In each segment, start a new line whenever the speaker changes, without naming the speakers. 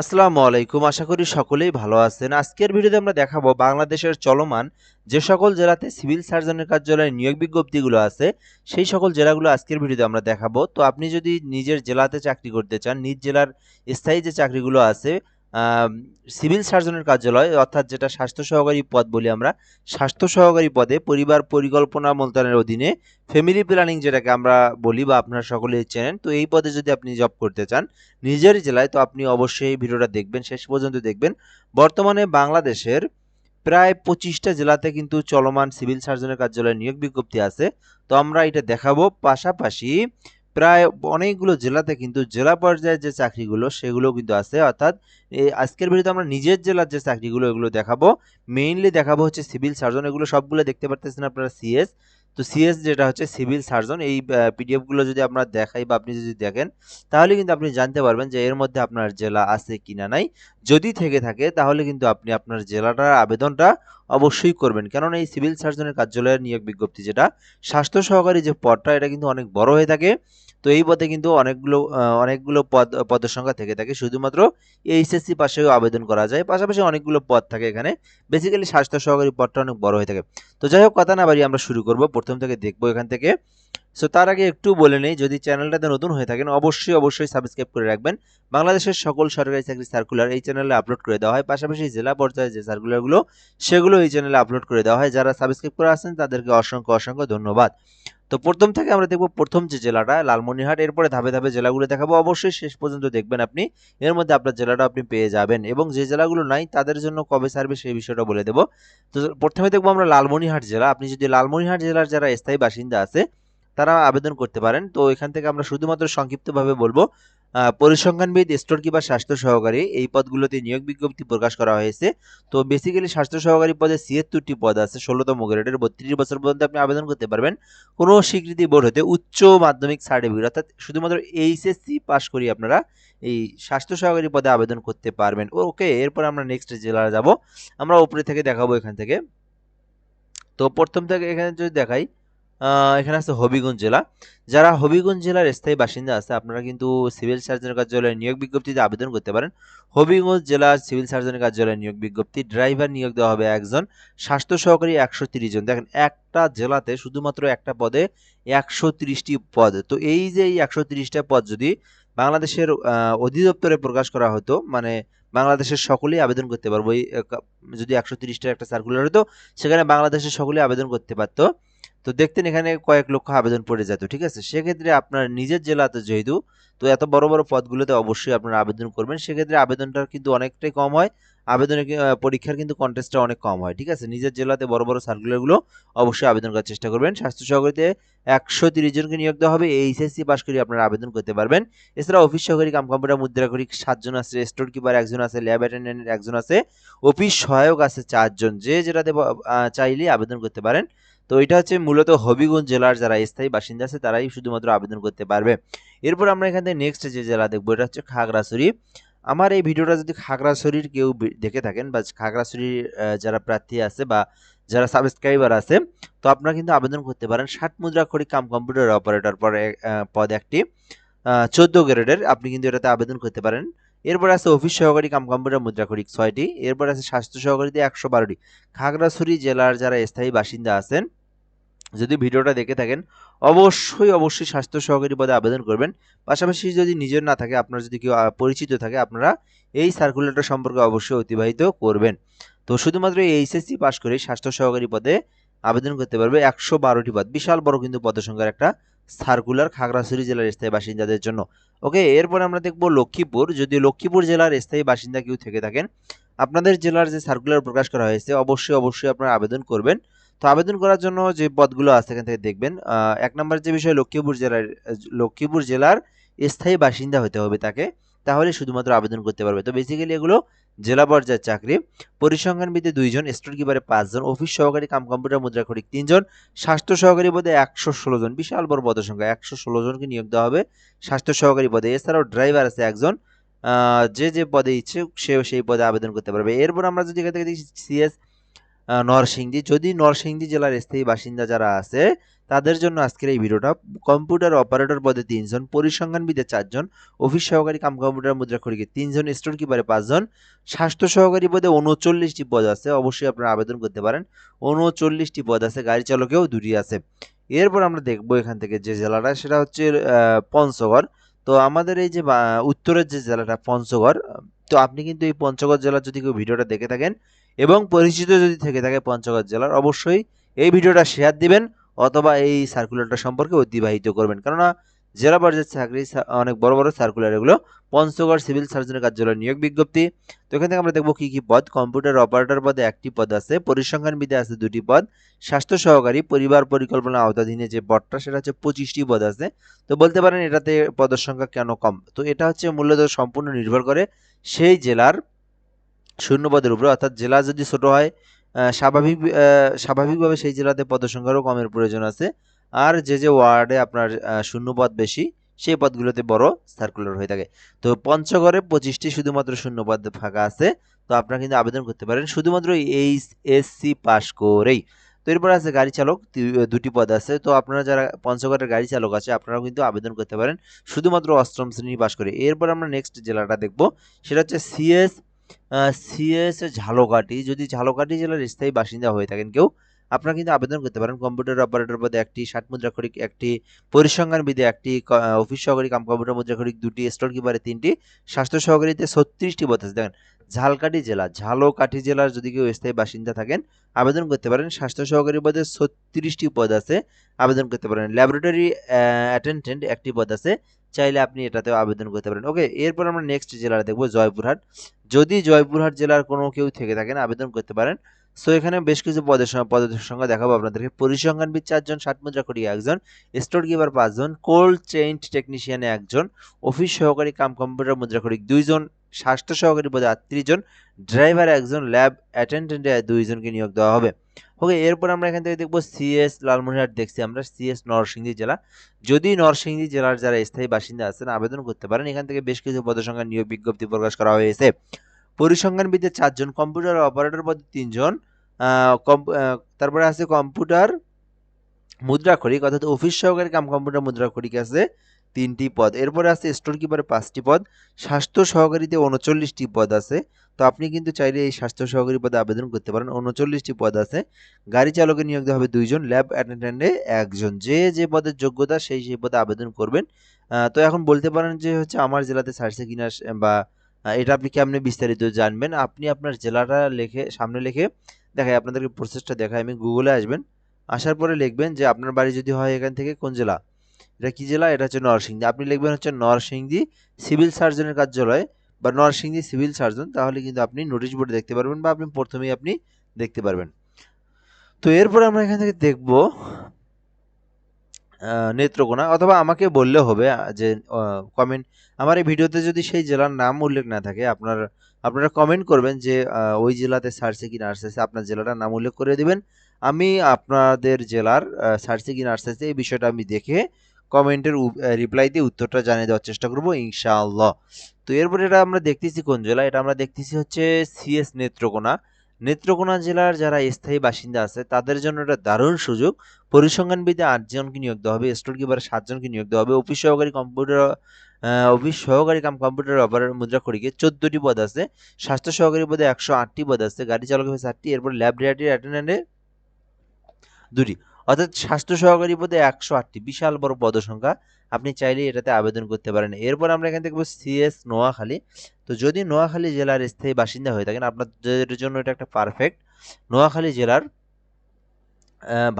আসসালামু আলাইকুম, আশা করি সকলেই ভালো আছেন। আজকের ভিডিওতে আমরা দেখাবো বাংলাদেশের চলমান যে সকল জেলাতে সিভিল সার্জনের কার্যালয়ে নিয়োগ বিজ্ঞপ্তিগুলো আছে, সেই সকল জেলাগুলো আজকের ভিডিওতে আমরা দেখাবো। তো আপনি যদি নিজের জেলাতে চাকরি করতে চান, নিজ জেলার স্থায়ী যে চাকরিগুলো আছে সিভিল সার্জনের কার্যালয়, অর্থাৎ যেটা স্বাস্থ্য সহকারী পদ বলি আমরা, স্বাস্থ্য সহকারী পদে পরিবার পরিকল্পনা মন্ত্রণালয়ের অধীনে ফ্যামিলি প্ল্যানিং যেটাকে আমরা বলি বা আপনারা সকলেই চেনেন, তো এই পদে যদি আপনি জব করতে চান নিজের জেলায়, তো আপনি অবশ্যই ভিডিওটা দেখবেন, শেষ পর্যন্ত দেখবেন। বর্তমানে বাংলাদেশের প্রায় পঁচিশটা জেলাতে কিন্তু চলমান সিভিল সার্জনের কার্যালয়ে নিয়োগ বিজ্ঞপ্তি আছে, তো আমরা এটা দেখাবো। পাশাপাশি প্রায় অনেকগুলো জেলাতে কিন্তু জেলা পর্যায়ে যে চাকরিগুলো, সেগুলো কিন্তু আছে। অর্থাৎ আজকের ভিডিওতে আমরা নিজের জেলার যে চাকরিগুলো, এগুলো দেখাবো। মেইনলি দেখাবো হচ্ছে সিভিল সার্জন এগুলো সবগুলো দেখতে পারতেছেন আপনারা সিএস তো সিএস যেটা হচ্ছে সিভিল সার্জন এই পিডিএফগুলো যদি আমরা দেখাই বা আপনি যদি দেখেন, তাহলে কিন্তু আপনি জানতে পারবেন যে এর মধ্যে আপনার জেলা আছে কি না নাই। যদি থেকে থাকে, তাহলে কিন্তু আপনি আপনার জেলাটার আবেদনটা অবশ্যই করবেন। কেননা এই সিভিল সার্জনের কার্যালয়ের নিয়োগ বিজ্ঞপ্তি যেটা, স্বাস্থ্য সহকারী যে পদটা, এটা কিন্তু অনেক বড় হয়ে থাকে। তো এই পদে কিন্তু অনেকগুলো অনেকগুলো পদ, পদের সংখ্যা থেকে থাকে। শুধুমাত্র এইচএসসি পাশেও আবেদন করা যায়, পাশাপাশি অনেকগুলো পদ থাকে এখানে। বেসিক্যালি স্বাস্থ্য সহকারী পদটা অনেক বড় হয়ে থাকে। তো যাই হোক, কথা না বাড়িয়ে আমরা শুরু করব। প্রথম থেকে দেখব এখান থেকে। সো তার আগে একটু বলে নেই, যদি চ্যানেলটাতে নতুন হয়ে থাকেন, অবশ্যই অবশ্যই সাবস্ক্রাইব করে রাখবেন। বাংলাদেশের সকল সরকারি চাকরি সার্কুলার এই চ্যানেলে আপলোড করে দেওয়া হয়। পাশাপাশি জেলা পর্যায়ে যে সার্কুলারগুলো সেগুলো এই চ্যানেলে আপলোড করে দেওয়া হয়। যারা সাবস্ক্রাইব করে আসেন, তাদেরকে অসংখ্য অসংখ্য ধন্যবাদ। তো প্রথম থেকে আমরা দেখব প্রথম যে জেলাটা লালমনিহাট এরপরে ধাপে ধাপে জেলাগুলো দেখাবো। অবশ্যই শেষ পর্যন্ত দেখবেন আপনি। এর মধ্যে আপনার জেলাটা আপনি পেয়ে যাবেন। এবং যে জেলাগুলো নাই, তাদের জন্য কবে সার্ভে সেই বিষয়টা বলে দেবো। তো প্রথমে দেখব আমরা লালমনিহাট জেলা। আপনি যদি লালমনিহাট জেলার যারা স্থায়ী বাসিন্দা আছে, তারা আবেদন করতে পারেন। তো এখান থেকে আমরা শুধুমাত্র সংক্ষিপ্তভাবে বলব পরিসংখ্যানবিদ, স্টোর কিপার, স্বাস্থ্য সহকারী, এই পদগুলোতে নিয়োগ বিজ্ঞপ্তি প্রকাশ করা হয়েছে। তো বেসিক্যালি স্বাস্থ্য সহকারী পদে ছিয়াত্তরটি পদ আছে, ষোলোতম গ্রেডের, বত্রিশ বছর পর্যন্ত আপনি আবেদন করতে পারবেন। কোনো স্বীকৃতি বোর্ড হতে উচ্চ মাধ্যমিক সার্টিফিকেট অর্থাৎ শুধুমাত্র এইচএসসি পাস করি আপনারা এই স্বাস্থ্য সহকারী পদে আবেদন করতে পারবেন। ওকে এরপর আমরা নেক্সট জেলা যাব। আমরা উপরে থেকে দেখাবো এখান থেকে। তো প্রথম থেকে এখানে যদি দেখাই এখানে আছে হবিগঞ্জ জেলা। যারা হবিগঞ্জ জেলার স্থায়ী বাসিন্দা আছে, আপনারা কিন্তু সিভিল সার্জনের কার্যালয়ে নিয়োগ বিজ্ঞপ্তিতে আবেদন করতে পারেন। হবিগঞ্জ জেলার সিভিল সার্জনের কার্যালয়ে নিয়োগ বিজ্ঞপ্তি, ড্রাইভার নিয়োগ দেওয়া হবে একজন, স্বাস্থ্য সহকারী একশো জন। দেখেন, একটা জেলাতে শুধুমাত্র একটা পদে একশো তিরিশটি পদ। তো এই যে এই একশো তিরিশটা পদ যদি বাংলাদেশের অধিদপ্তরে প্রকাশ করা হতো মানে বাংলাদেশের সকলেই আবেদন করতে পারব। যদি একশো তিরিশটার একটা সার্কুলার হতো, সেখানে বাংলাদেশের সকলেই আবেদন করতে পারতো। তো দেখতেন এখানে কয়েক লক্ষ আবেদন পড়ে যেত, ঠিক আছে? সেক্ষেত্রে আপনার নিজের জেলাতে যেহেতু, তো এত বড় বড় পদগুলোতে অবশ্যই আপনারা আবেদন করবেন। সেক্ষেত্রে আবেদনটা কিন্তু অনেকটাই কম হয়। আবেদনের পরীক্ষার কিন্তু কন্টেস্টটা অনেক কম হয়, ঠিক আছে? নিজের জেলাতে বড় বড় সার্কুলারগুলো অবশ্যই আবেদন করার চেষ্টা করবেন। স্বাস্থ্য সহকারীতে একশো তিরিশ জনকে নিয়োগ দেওয়া হবে। এইচএসসি পাস করে আপনারা আবেদন করতে পারবেন। এছাড়া অফিস সহকারী কাম কম্পিউটার মুদ্রা করি সাতজন আছে স্টোর কিপার একজন আছে ল্যাব অ্যাটেন্ডেন্ট একজন আছে, অফিস সহায়ক আছে চারজন। যে যেটাতে চাইলেই আবেদন করতে পারেন। তো এটা হচ্ছে মূলত হবিগঞ্জ জেলার যারা স্থায়ী বাসিন্দা আছে, তারাই শুধুমাত্র আবেদন করতে পারবে। এরপর আমরা এখান থেকে নেক্সট যে জেলা দেখব, এটা হচ্ছে খাগড়াছড়ি। আমার এই ভিডিওটা যদি খাগড়াছড়ির কেউ দেখে থাকেন বা খাগড়াছড়ির যারা প্রার্থী আছে বা যারা সাবস্ক্রাইবার আছে, তো আপনারা কিন্তু আবেদন করতে পারেন ষাট মুদ্রা করি কাম কম্পিউটার অপারেটর পরে পদ একটি চোদ্দ গ্রেডের। আপনি কিন্তু এটাতে আবেদন করতে পারেন। এরপর আছে অফিস সহকারী কাম কম্পিউটার মুদ্রাক্ষরিক ছয়টি, এরপর আছে স্বাস্থ্য সহকারীতে একশো বারোটি। খাগড়াছড়ি জেলার যারা স্থায়ী বাসিন্দা আছেন, যদি ভিডিওটা দেখে থাকেন, অবশ্যই অবশ্যই স্বাস্থ্য সহকারী পদে আবেদন করবেন। পাশাপাশি যদি নিজের না থাকে, আপনার যদি কেউ পরিচিত থাকে, আপনারা এই সার্কুলারটা সম্পর্কে অবশ্যই অতিবাহিত করবেন। তো শুধুমাত্র এই এইচএসসি পাশ করে স্বাস্থ্য সহকারী পদে আবেদন করতে পারবে একশো বারোটি পদ। বিশাল বড় কিন্তু পদসংখ্যার একটা সার্কুলার খাগড়াছড়ি জেলার স্থায়ী বাসিন্দাদের জন্য। ওকে, এরপরে আমরা দেখব লক্ষ্মীপুর। যদি লক্ষ্মীপুর জেলার স্থায়ী বাসিন্দা কেউ থেকে থাকেন, আপনাদের জেলার যে সার্কুলার প্রকাশ করা হয়েছে, অবশ্যই অবশ্যই আপনারা আবেদন করবেন। তো আবেদন করার জন্য যে পদগুলো আছে, এখান থেকে দেখবেন এক নম্বর যে বিষয়, লক্ষ্মীপুর জেলার লক্ষ্মীপুর জেলার স্থায়ী বাসিন্দা হতে হবে তাকে। তাহলে শুধুমাত্র আবেদন করতে পারবে। তো বেসিক্যালি এগুলো জেলা পর্যায়ের চাকরি। পরিসংখ্যানবিদে দুইজন স্টোর কিপারে পাঁচজন অফিস সহকারী কাম কম্পিউটার মুদ্রাক্ষরিক তিনজন, স্বাস্থ্য সহকারী পদে একশো ষোলো জন, বিশাল বড় পদ সংখ্যা, একশো ষোলো জনকে নিয়োগ দেওয়া হবে স্বাস্থ্য সহকারী পদে। এছাড়াও ড্রাইভার আছে একজন যে যে পদে ইচ্ছে সেও সেই পদে আবেদন করতে পারবে। এরপর আমরা যদি এখান থেকে দেখি সিএস নরসিংদী। যদি নরসিংদী জেলার স্থায়ী বাসিন্দা যারা আছে, তাদের জন্য আজকের এই ভিডিওটা কম্পিউটার অপারেটর পদে তিনজন, পরিসংখ্যানবিদে চারজন, অফিস সহকারী কাম কম্পিউটার মুদ্রা খড়িকে তিনজন, স্টোর কিপারে পাঁচজন, স্বাস্থ্য সহকারী পদে উনচল্লিশটি পদ আছে, অবশ্যই আপনারা আবেদন করতে পারেন। উনচল্লিশটি পদ আছে, গাড়ি চালকেও দুটি আছে। এরপর আমরা দেখব এখান থেকে যে জেলাটা, সেটা হচ্ছে পঞ্চগড়। তো আমাদের এই যে উত্তরের যে জেলাটা, পঞ্চগড় তো আপনি কিন্তু এই পঞ্চগড় জেলার যদি কেউ ভিডিওটা দেখে থাকেন এবং পরিচিত যদি থেকে থাকে পঞ্চগড় জেলার, অবশ্যই এই ভিডিওটা শেয়ার দিবেন অথবা এই সার্কুলারটা সম্পর্কে অতিবাহিত করবেন। কেননা জেলা পর্যায়ের চাকরি অনেক বড় বড় সার্কুলার এগুলো পঞ্চগড় সিভিল সার্জনের কার্যালয় নিয়োগ বিজ্ঞপ্তি। তো এখান থেকে আমরা দেখব কি কি পদ। কম্পিউটার অপারেটর পদে একটি পদ আছে, পরিসংখ্যানবিদে আছে দুটি পদ, স্বাস্থ্য সহকারী, পরিবার পরিকল্পনা আওতাধীনে যে পদটা, সেটা হচ্ছে পঁচিশটি পদ আছে। তো বলতে পারেন এটাতে পদের সংখ্যা কেন কম? তো এটা হচ্ছে মূলত সম্পূর্ণ নির্ভর করে সেই জেলার শূন্য পদের উপরে অর্থাৎ জেলা যদি ছোট হয় স্বাভাবিক স্বাভাবিকভাবে সেই জেলাতে পদসংখ্যারও কমের প্রয়োজন আছে। আর যে যে ওয়ার্ডে আপনার আহ, শূন্য পদ বেশি সেই পদগুলোতে বড় সার্কুলার হয়ে থাকে। তো পঞ্চগড়ে পঁচিশটি শুধুমাত্র শূন্য পদ ফাঁকা আছে। তো আপনারা কিন্তু আবেদন করতে পারেন। শুধুমাত্র এইচ এস সি পাস করেই। তো এরপর আছে গাড়ি চালক দুটি পদ আছে। তো আপনারা যারা পঞ্চগড়ের গাড়ি চালক আছে, আপনারাও কিন্তু আবেদন করতে পারেন। শুধুমাত্র অষ্টম শ্রেণি পাস করে। এরপর আমরা নেক্সট জেলাটা দেখব। সেটা হচ্ছে সিএস সিএস ঝালকাঠি। যদি ঝালকাঠি জেলার স্থায়ী বাসিন্দা হয়ে থাকেন কেউ আপনারা কিন্তু আবেদন করতে পারেন। কম্পিউটার অপারেটর পদে একটি ষাট মুদ্রাক্ষরিক একটি পরিসংখ্যানবিদে একটি ক- অফিস সহকারী কাম কম্পিউটার মুদ্রাক্ষরিক, দুটি স্টোর কিপারে তিনটি, স্বাস্থ্য সহকারীতে ছত্রিশটি পদ আছে। দেখেন, ঝালকাঠি জেলা, ঝালকাঠি জেলার যদি কেউ স্থায়ী বাসিন্দা থাকেন, আবেদন করতে পারেন। স্বাস্থ্য সহকারী পদে ছত্রিশটি পদ আছে, আবেদন করতে পারেন। ল্যাবরেটরি অ্যাটেন্ডেন্ট একটি পদ আছে, চাইলে আপনি এটাতেও আবেদন করতে পারেন। ওকে, এরপর আমরা নেক্সট জেলাটা দেখব, জয়পুরহাট। যদি জয়পুরহাট জেলার কোনো কেউ থেকে থাকেন, আবেদন করতে পারেন। সো এখানে বেশ কিছু পদের সঙ্গে পদের সংখ্যা দেখাবো আপনাদেরকে। পরিসংখ্যানবিদ চারজন ষাট মুদ্রা কোটি একজন, স্টোর কিপার পাঁচজন কোল্ড চেইন টেকনিশিয়ানে একজন, অফিস সহকারী কাম কম্পিউটার মুদ্রা করি দুইজন, স্বাস্থ্য সহকারী পদে আটত্রিশ জন, ড্রাইভার একজন, ল্যাব অ্যাটেন্ডেন্টে দুইজনকে নিয়োগ দেওয়া হবে। ওকে, এরপর আমরা এখান থেকে দেখব সিএস লালমনিরহাট দেখছি আমরা, সিএস নরসিংদী জেলা। যদি নরসিংদী জেলার যারা স্থায়ী বাসিন্দা আছেন, আবেদন করতে পারেন। এখান থেকে বেশ কিছু পদের সংখ্যা নিয়োগ বিজ্ঞপ্তি প্রকাশ করা হয়েছে। পরিসংখ্যানবিদে চারজন কম্পিউটার অপারেটর পদে তিনজন তারপরে আছে কম্পিউটার মুদ্রাক্ষরিক, অর্থাৎ অফিস সহকারী কাম কম্পিউটার মুদ্রাক্ষরিক আছে তিনটি পদ। এরপরে আছে স্টোর কিপারে পাঁচটি পদ, স্বাস্থ্য সহকারীতে উনচল্লিশটি পদ আছে। তো আপনি কিন্তু চাইলে এই স্বাস্থ্য সহকারী পদে আবেদন করতে পারেন। উনচল্লিশটি পদ আছে। গাড়ি চালকে নিয়োগ দেওয়া হবে দুইজন ল্যাব অ্যাটেন্ডেন্টে একজন। যে যে পদের যোগ্যতা, সেই সেই পদে আবেদন করবেন। তো এখন বলতে পারেন যে হচ্ছে আমার জেলাতে সার্সে কিনা, বা এটা আপনি কেমনে বিস্তারিত জানবেন? আপনি আপনার জেলাটা লিখে, সামনে লিখে দেখায় আপনাদেরকে প্রসেসটা দেখায় আমি গুগলে আসবেন। আসার পরে লিখবেন যে, আপনার বাড়ি যদি হয় এখান থেকে কোন জেলা? এটা কি জেলা? এটা হচ্ছে নরসিংদী। আপনি লিখবেন হচ্ছে নরসিংদী সিভিল সার্জনের কার্যালয় বা নরসিংদী সিভিল সার্জন, তাহলে কিন্তু আপনি নোটিশ বোর্ডে দেখতে পারবেন বা আপনি প্রথমেই আপনি দেখতে পারবেন। তো এরপর আমরা এখান থেকে দেখব নেত্রকোনা, অথবা আমাকে বললে হবে যে কমেন্ট আমার এই ভিডিওতে যদি সেই জেলার নাম উল্লেখ না থাকে, আপনার, আপনারা কমেন্ট করবেন যে ওই জেলাতে সার্চে কি না আসতেছে আপনার জেলাটার নাম উল্লেখ করে দিবেন। আমি আপনাদের জেলার সার্চে কি না আসতেছে এই বিষয়টা আমি দেখে কমেন্টের রিপ্লাই দিয়ে উত্তরটা জানিয়ে দেওয়ার চেষ্টা করব, ইনশাআল্লাহ। তো এরপরে এটা আমরা দেখতেছি কোন জেলা? এটা আমরা দেখতেছি হচ্ছে সিএস নেত্রকোনা। নেত্রকোনা জেলার যারা স্থায়ী বাসিন্দা আছে, তাদের জন্য একটা দারুণ সুযোগ। পরিসংখ্যানবিদে আটজনকে নিয়োগ দেওয়া হবে, স্টোর কিপারে সাতজনকে নিয়োগ দেওয়া হবে। অফিস সহকারী কম্পিউটার অফিস সহকারী কাম, কম্পিউটার অপারেটর মুদ্রা খড়িকে চোদ্দটি পদ আছে। স্বাস্থ্য সহকারী পদে একশো আটটি পদ আছে, গাড়ি চালক হবে চারটি এরপর ল্যাব ল্যাবরেটরি অ্যাটেন্ডেন্টে দুটি। অর্থাৎ স্বাস্থ্য সহকারী পদে একশো আটটি। বিশাল বড় পদ সংখ্যা আপনি চাইলে এটাতে আবেদন করতে পারেন। এরপর আমরা এখান থেকে সিএস নোয়াখালী। তো যদি নোয়াখালী জেলার স্থায়ী বাসিন্দা হয়ে থাকেন, আপনাদের জন্য এটা একটা পারফেক্ট নোয়াখালী জেলার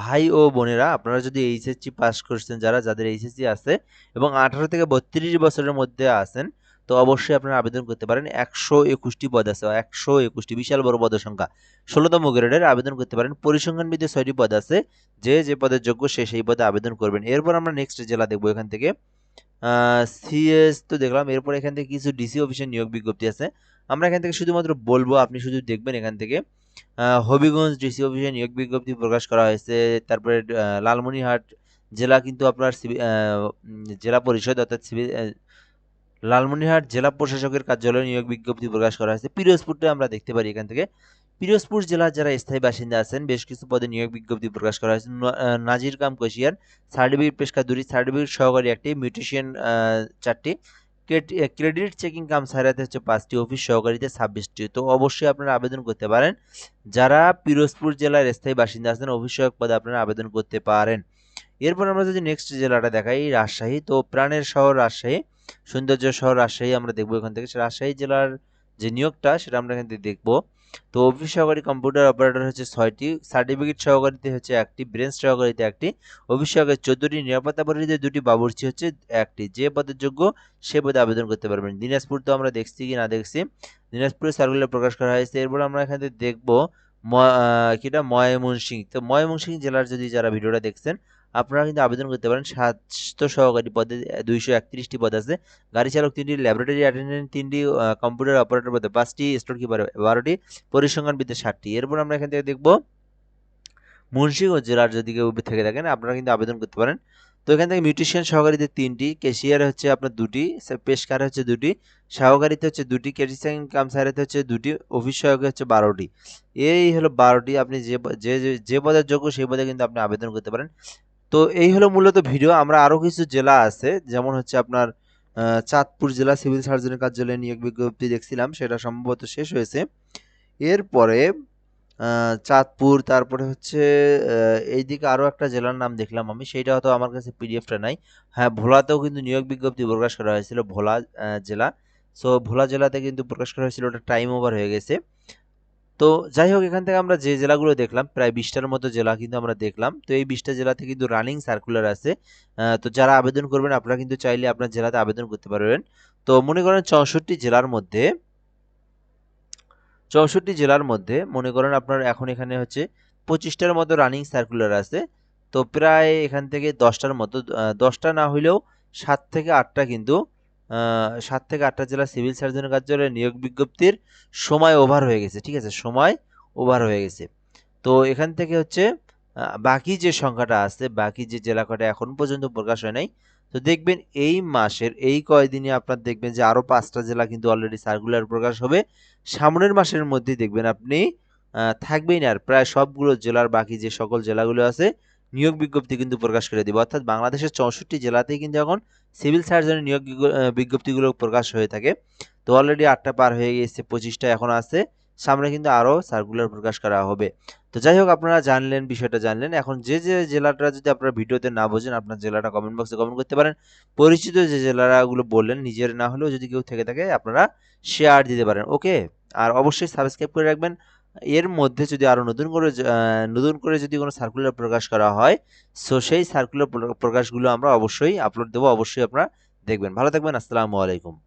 ভাই ও বোনেরা, আপনারা যদি এইচএসসি পাস করছেন, যারা, যাদের এইচএসসি আছে এবং আঠারো থেকে বত্রিশ বছরের মধ্যে আছেন তো অবশ্যই আপনারা আবেদন করতে পারেন। একশো একুশটি পদ আছে একশো একুশটি বিশাল বড় পদের সংখ্যা। ষোলোতম গ্রেডের আবেদন করতে পারেন। পরিসংখ্যানবিদে ছয়টি পদ আছে যে যে পদের যোগ্য সে সেই পদে আবেদন করবেন। এরপর আমরা নেক্সট জেলা দেখব এখান থেকে। সিএস তো দেখলাম। এরপর এখান থেকে কিছু ডিসি অফিসের নিয়োগ বিজ্ঞপ্তি আছে। আমরা এখান থেকে শুধুমাত্র বলব আপনি শুধু দেখবেন এখান থেকে। হবিগঞ্জ ডিসি অফিসে নিয়োগ বিজ্ঞপ্তি প্রকাশ করা হয়েছে। তারপরে আহ, লালমনিরহাট জেলা কিন্তু আপনার সিভি- জেলা পরিষদ অর্থাৎ লালমনিরহাট জেলা প্রশাসকের কার্যালয়ে নিয়োগ বিজ্ঞপ্তি প্রকাশ করা হয়েছে। পিরোজপুরটা আমরা দেখতে পারি এখান থেকে। পিরোজপুর জেলার যারা স্থায়ী বাসিন্দা আছেন, বেশ কিছু পদে নিয়োগ বিজ্ঞপ্তি প্রকাশ করা হয়েছে। নাজির কাম কোশিয়ার, সার্টিফিকেট পেশকার দুটি সার্টিফিকেট সহকারী একটি, মিউটিশিয়ান চারটি। ক্রেডিট চেকিং কাম সাইরাতে হচ্ছে পাঁচটি, অফিস সহকারীতে ছাব্বিশটি। তো অবশ্যই আপনারা আবেদন করতে পারেন। যারা পিরোজপুর জেলার স্থায়ী বাসিন্দা আছেন সহায়ক পদে আপনারা আবেদন করতে পারেন। এরপর আমরা যদি নেক্সট জেলাটা দেখাই, রাজশাহী, তো প্রাণের শহর রাজশাহী, সৌন্দর্য শহর রাজশাহী আমরা দেখব এখান থেকে। রাজশাহী জেলার যে নিয়োগটা, সেটা আমরা এখান থেকে দেখব। তো অফিস সহকারী কম্পিউটার অপারেটর হচ্ছে ছয়টি সার্টিফিকেট সহকারীতে হচ্ছে একটি ব্রেঞ্চ সহকারীতে একটি, অফিস সহকারী চোদ্দটি, নিরাপত্তা পরিধিতে দুটি, বাবুর্চি হচ্ছে একটি। যে পদের যোগ্য, সে পদে আবেদন করতে পারবেন। দিনাজপুর তো আমরা দেখছি কি না দেখছি, দিনাজপুরে সার্কুলার প্রকাশ করা হয়েছে। এরপর আমরা এখান থেকে দেখব কিটা, ময়মনসিংহ। তো ময়মনসিংহ জেলার যদি যারা ভিডিওটা দেখছেন আপনারা কিন্তু আবেদন করতে পারেন। স্বাস্থ্য সহকারী পদে দুইশো একত্রিশটি পদ আছে। গাড়ি চালক তিনটি ল্যাবরেটরি অ্যাটেন্ডেন্ট তিনটি কম্পিউটার অপারেটর পদে পাঁচটি স্টোর কিপার বারোটি পরিসংখ্যানবিদে ষাটটি। এরপর আমরা এখান থেকে দেখব মুন্সিগঞ্জ জেলার যদি কেউ থেকে থাকেন। আপনারা কিন্তু আবেদন করতে পারেন। তো এখান থেকে মিউটিশিয়ান সহকারীতে তিনটি কেশিয়ার হচ্ছে আপনার দুটি পেশকার হচ্ছে দুটি, সহকারীতে হচ্ছে দুটি কেটিসিং কাম সাইরাতে হচ্ছে দুটি অফিস সহায়ক হচ্ছে বারোটি। এই হলো বারোটি। আপনি যে, যে- যে পদের যোগ্য সেই পদে কিন্তু আপনি আবেদন করতে পারেন। তো এই হলো মূলত ভিডিও। আমরা আরও কিছু জেলা আছে, যেমন হচ্ছে আপনার চাঁদপুর জেলা সিভিল সার্জনের কার্যালয়ে নিয়োগ বিজ্ঞপ্তি দেখছিলাম, সেটা সম্ভবত শেষ হয়েছে। এরপরে চাঁদপুর, তারপরে হচ্ছে এইদিকে আরও একটা জেলার নাম দেখলাম আমি, সেইটা হয়তো আমার কাছে পিডিএফটা নাই। হ্যাঁ ভোলাতেও কিন্তু নিয়োগ বিজ্ঞপ্তি প্রকাশ করা হয়েছিল, ভোলা জেলা। সো, ভোলা জেলাতে কিন্তু প্রকাশ করা হয়েছিল, ওটা টাইম ওভার হয়ে গেছে। তো যাই হোক, এখান থেকে আমরা যে জেলাগুলো দেখলাম, প্রায় বিশটার মতো জেলা কিন্তু আমরা দেখলাম। তো এই বিশটা জেলাতে কিন্তু রানিং সার্কুলার আছে। তো যারা আবেদন করবেন, আপনারা কিন্তু চাইলে আপনার জেলাতে আবেদন করতে পারবেন। তো মনে করেন চৌষট্টি জেলার মধ্যে, চৌষট্টি জেলার মধ্যে মনে করেন আপনার এখন এখানে হচ্ছে পঁচিশটার মতো রানিং সার্কুলার আছে। তো প্রায় এখান থেকে দশটার মতো দশটা না হইলেও সাত থেকে আটটা কিন্তু সাত থেকে আটটা জেলা সিভিল সার্জনের কার্যালয়ে নিয়োগ বিজ্ঞপ্তির সময় ওভার হয়ে গেছে, ঠিক আছে? সময় ওভার হয়ে গেছে। তো এখান থেকে হচ্ছে বাকি যে সংখ্যাটা আছে, বাকি যে জেলা কটা এখন পর্যন্ত প্রকাশ হয় নাই, তো দেখবেন এই মাসের, এই কয়দিনে আপনার দেখবেন যে আরও পাঁচটা জেলা কিন্তু অলরেডি সার্কুলার প্রকাশ হবে। সামনের মাসের মধ্যেই দেখবেন আপনি থাকবেই না। আর প্রায় সবগুলো জেলার বাকি যে সকল জেলাগুলো আছে নিয়োগ বিজ্ঞপ্তি কিন্তু প্রকাশ করে দিবে। অর্থাৎ বাংলাদেশের চৌষট্টি জেলাতেই কিন্তু এখন সিভিল সার্জনের নিয়োগ বিজ্ঞপ্তিগুলো প্রকাশ হয়ে থাকে। তো অলরেডি আটটা পার হয়ে গেছে পঁচিশটা এখন আছে। সামনে কিন্তু আরও সার্কুলার প্রকাশ করা হবে। তো যাই হোক, আপনারা জানলেন, বিষয়টা জানলেন। এখন যে যে জেলাটা যদি আপনারা ভিডিওতে না বোঝেন, আপনার জেলাটা কমেন্ট বক্সে কমেন্ট করতে পারেন। পরিচিত যে জেলাগুলো বললেন, নিজের না হলেও যদি কেউ থেকে থাকে, আপনারা শেয়ার দিতে পারেন ওকে আর অবশ্যই সাবস্ক্রাইব করে রাখবেন। এর মধ্যে যদি আরও নতুন করে নতুন করে যদি কোনো সার্কুলার প্রকাশ করা হয় সো সেই সার্কুলার প্রকাশগুলো আমরা অবশ্যই আপলোড দেবো, অবশ্যই আপনারা দেখবেন। ভালো থাকবেন, আসসালামু আলাইকুম।